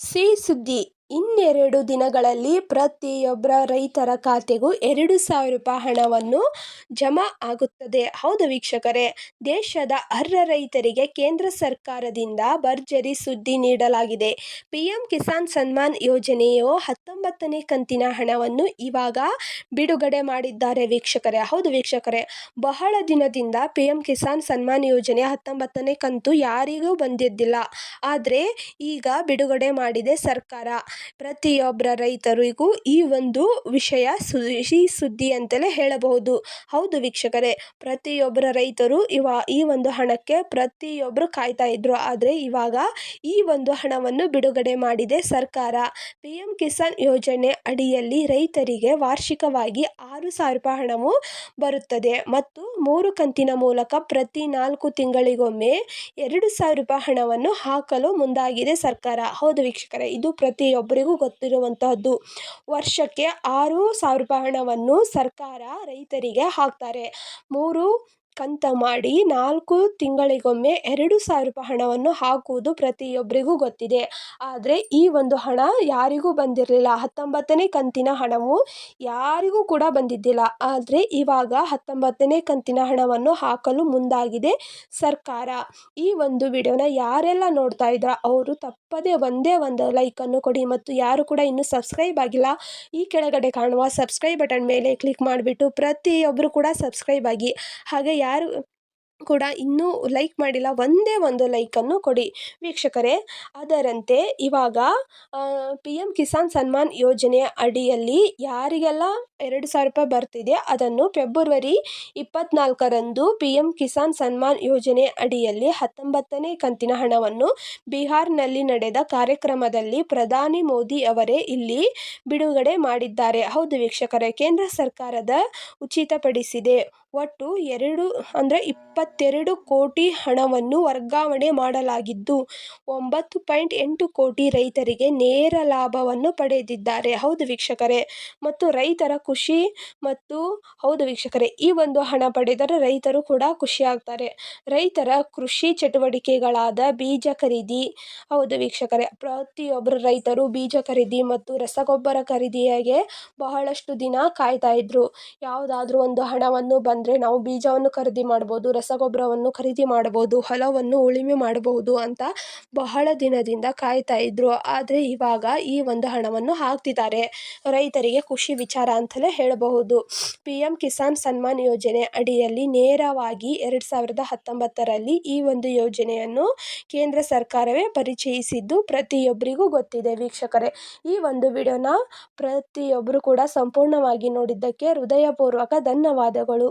ಸಿಹಿ ಸುದ್ದಿ ಇನ್ನೆರಡು ದಿನಗಳಲ್ಲಿ ಪ್ರತಿಯೊಬ್ಬರ ರೈತರ ಖಾತೆಗೂ ಎರಡು ಸಾವಿರ ರೂಪಾಯಿ ಹಣವನ್ನು ಜಮಾ ಆಗುತ್ತದೆ. ಹೌದು ವೀಕ್ಷಕರೇ, ದೇಶದ ಅರ್ಹ ರೈತರಿಗೆ ಕೇಂದ್ರ ಸರ್ಕಾರದಿಂದ ಭರ್ಜರಿ ಸುದ್ದಿ ನೀಡಲಾಗಿದೆ. ಪಿ ಎಂ ಕಿಸಾನ್ ಸನ್ಮಾನ್ ಯೋಜನೆಯು ಹತ್ತೊಂಬತ್ತನೇ ಕಂತಿನ ಹಣವನ್ನು ಇವಾಗ ಬಿಡುಗಡೆ ಮಾಡಿದ್ದಾರೆ ವೀಕ್ಷಕರೇ. ಹೌದು ವೀಕ್ಷಕರೇ, ಬಹಳ ದಿನದಿಂದ ಪಿ ಎಂ ಕಿಸಾನ್ ಸನ್ಮಾನ್ ಯೋಜನೆ ಹತ್ತೊಂಬತ್ತನೇ ಕಂತು ಯಾರಿಗೂ ಬಂದಿದ್ದಿಲ್ಲ. ಆದರೆ ಈಗ ಬಿಡುಗಡೆ ಮಾಡಿದೆ ಸರ್ಕಾರ. ಪ್ರತಿಯೊಬ್ಬ ರೈತರಿಗೂ ಈ ಒಂದು ವಿಷಯ ಸಿಹಿ ಸುದ್ದಿ ಅಂತಲೇ ಹೇಳಬಹುದು. ಹೌದು ವೀಕ್ಷಕರೇ ಪ್ರತಿಯೊಬ್ಬರ ರೈತರು ಇವ, ಈ ಒಂದು ಹಣಕ್ಕೆ ಪ್ರತಿಯೊಬ್ಬರು ಕಾಯ್ತಾ ಇದ್ರು. ಆದರೆ ಇವಾಗ ಈ ಒಂದು ಹಣವನ್ನು ಬಿಡುಗಡೆ ಮಾಡಿದೆ ಸರ್ಕಾರ. ಪಿ ಎಂ ಕಿಸಾನ್ ಯೋಜನೆ ಅಡಿಯಲ್ಲಿ ರೈತರಿಗೆ ವಾರ್ಷಿಕವಾಗಿ ಆರು ಸಾವಿರ ರೂಪಾಯಿ ಹಣವು ಬರುತ್ತದೆ. ಮತ್ತು ಮೂರು ಕಂತಿನ ಮೂಲಕ ಪ್ರತಿ ನಾಲ್ಕು ತಿಂಗಳಿಗೊಮ್ಮೆ ಎರಡು ಸಾವಿರ ರೂಪಾಯಿ ಹಣವನ್ನು ಹಾಕಲು ಮುಂದಾಗಿದೆ ಸರ್ಕಾರ. ಹೌದು ವೀಕ್ಷಕರೇ, ಇದು ಪ್ರತಿಯೊಬ್ಬರಿಗೂ ಗೊತ್ತಿರುವಂತಹದ್ದು. ವರ್ಷಕ್ಕೆ ಆರು ಸಾವಿರ ರೂಪಾಯಿ ಹಣವನ್ನು ಸರ್ಕಾರ ರೈತರಿಗೆ ಹಾಕ್ತಾರೆ. ಮೂರು ಕಂತು ಮಾಡಿ ನಾಲ್ಕು ತಿಂಗಳಿಗೊಮ್ಮೆ ಎರಡು ಸಾವಿರ ರೂಪಾಯಿ ಹಣವನ್ನು ಹಾಕುವುದು ಪ್ರತಿಯೊಬ್ಬರಿಗೂ ಗೊತ್ತಿದೆ. ಆದರೆ ಈ ಒಂದು ಹಣ ಯಾರಿಗೂ ಬಂದಿರಲಿಲ್ಲ. ಹತ್ತೊಂಬತ್ತನೇ ಕಂತಿನ ಹಣವು ಯಾರಿಗೂ ಕೂಡ ಬಂದಿದ್ದಿಲ್ಲ. ಆದರೆ ಇವಾಗ ಹತ್ತೊಂಬತ್ತನೇ ಕಂತಿನ ಹಣವನ್ನು ಹಾಕಲು ಮುಂದಾಗಿದೆ ಸರ್ಕಾರ. ಈ ಒಂದು ವಿಡಿಯೋನ ಯಾರೆಲ್ಲ ನೋಡ್ತಾ ಇದ್ರ ಅವರು ತಪ್ಪದೇ ಒಂದೇ ಒಂದು ಲೈಕನ್ನು ಕೊಡಿ ಮತ್ತು ಯಾರು ಕೂಡ ಇನ್ನೂ ಸಬ್ಸ್ಕ್ರೈಬ್ ಆಗಿಲ್ಲ, ಈ ಕೆಳಗಡೆ ಕಾಣುವ ಸಬ್ಸ್ಕ್ರೈಬ್ ಬಟನ್ ಮೇಲೆ ಕ್ಲಿಕ್ ಮಾಡಿಬಿಟ್ಟು ಪ್ರತಿಯೊಬ್ಬರು ಕೂಡ ಸಬ್ಸ್ಕ್ರೈಬ್ ಆಗಿ. ಹಾಗೆ ಯಾರು ಕೂಡ ಇನ್ನೂ ಲೈಕ್ ಮಾಡಿಲ್ಲ, ಒಂದೇ ಒಂದು ಲೈಕನ್ನು ಕೊಡಿ ವೀಕ್ಷಕರೇ. ಅದರಂತೆ ಇವಾಗ ಪಿ ಎಂ ಕಿಸಾನ್ ಸನ್ಮಾನ್ ಯೋಜನೆಯ ಅಡಿಯಲ್ಲಿ ಯಾರಿಗೆಲ್ಲ ಎರಡು ಸಾವಿರ ರೂಪಾಯಿ ಬರ್ತಿದೆ ಅದನ್ನು ಫೆಬ್ರವರಿ ಇಪ್ಪತ್ನಾಲ್ಕರಂದು ಪಿ ಎಂ ಕಿಸಾನ್ ಸನ್ಮಾನ್ ಯೋಜನೆ ಅಡಿಯಲ್ಲಿ ಹತ್ತೊಂಬತ್ತನೇ ಕಂತಿನ ಹಣವನ್ನು ಬಿಹಾರ್ನಲ್ಲಿ ನಡೆದ ಕಾರ್ಯಕ್ರಮದಲ್ಲಿ ಪ್ರಧಾನಿ ಮೋದಿ ಅವರೇ ಇಲ್ಲಿ ಬಿಡುಗಡೆ ಮಾಡಿದ್ದಾರೆ. ಹೌದು ವೀಕ್ಷಕರೇ, ಕೇಂದ್ರ ಸರ್ಕಾರದ ಉಚಿತಪಡಿಸಿದೆ. ಒಟ್ಟು ಎರಡು, ಅಂದರೆ ಇಪ್ಪತ್ತೆರಡು ಕೋಟಿ ಹಣವನ್ನು ವರ್ಗಾವಣೆ ಮಾಡಲಾಗಿದ್ದು, ಒಂಬತ್ತು ಪಾಯಿಂಟ್ ಎಂಟು ಕೋಟಿ ರೈತರಿಗೆ ನೇರ ಲಾಭವನ್ನು ಪಡೆದಿದ್ದಾರೆ. ಹೌದು ವೀಕ್ಷಕರೇ. ಮತ್ತು ರೈತರ ಖುಷಿ ಮತ್ತು ಹೌದು ವೀಕ್ಷಕರೇ, ಈ ಒಂದು ಹಣ ಪಡೆದರೆ ರೈತರು ಕೂಡ ಖುಷಿಯಾಗ್ತಾರೆ. ರೈತರ ಕೃಷಿ ಚಟುವಟಿಕೆಗಳಾದ ಬೀಜ ಖರೀದಿ, ಹೌದು ವೀಕ್ಷಕರೇ, ಪ್ರತಿಯೊಬ್ಬರು ರೈತರು ಬೀಜ ಖರೀದಿ ಮತ್ತು ರಸಗೊಬ್ಬರ ಖರೀದಿಯಾಗೆ ಬಹಳಷ್ಟು ದಿನ ಕಾಯ್ತಾ ಇದ್ರು. ಯಾವುದಾದ್ರೂ ಒಂದು ಹಣವನ್ನು ಬಂದರೆ ನಾವು ಬೀಜವನ್ನು ಖರೀದಿ ಮಾಡ್ಬೋದು ರಸಗೊಬ್ಬರವನ್ನು ಖರೀದಿ ಮಾಡಬಹುದು, ಹೊಲವನ್ನು ಉಳುಮೆ ಮಾಡಬಹುದು ಅಂತ ಬಹಳ ದಿನದಿಂದ ಕಾಯ್ತಾ ಇದ್ರು. ಆದರೆ ಇವಾಗ ಈ ಒಂದು ಹಣವನ್ನು ಹಾಕ್ತಿದ್ದಾರೆ. ರೈತರಿಗೆ ಖುಷಿ ವಿಚಾರ ಅಂತಲೇ ಹೇಳಬಹುದು. ಪಿ ಎಂ ಕಿಸಾನ್ ಸನ್ಮಾನ್ ಯೋಜನೆ ಅಡಿಯಲ್ಲಿ ನೇರವಾಗಿ ಎರಡು ಸಾವಿರದ ಹತ್ತೊಂಬತ್ತರಲ್ಲಿ ಈ ಒಂದು ಯೋಜನೆಯನ್ನು ಕೇಂದ್ರ ಸರ್ಕಾರವೇ ಪರಿಚಯಿಸಿದ್ದು ಪ್ರತಿಯೊಬ್ಬರಿಗೂ ಗೊತ್ತಿದೆ ವೀಕ್ಷಕರೇ. ಈ ಒಂದು ವಿಡಿಯೋನ ಪ್ರತಿಯೊಬ್ಬರು ಕೂಡ ಸಂಪೂರ್ಣವಾಗಿ ನೋಡಿದ್ದಕ್ಕೆ ಹೃದಯಪೂರ್ವಕ ಧನ್ಯವಾದಗಳು.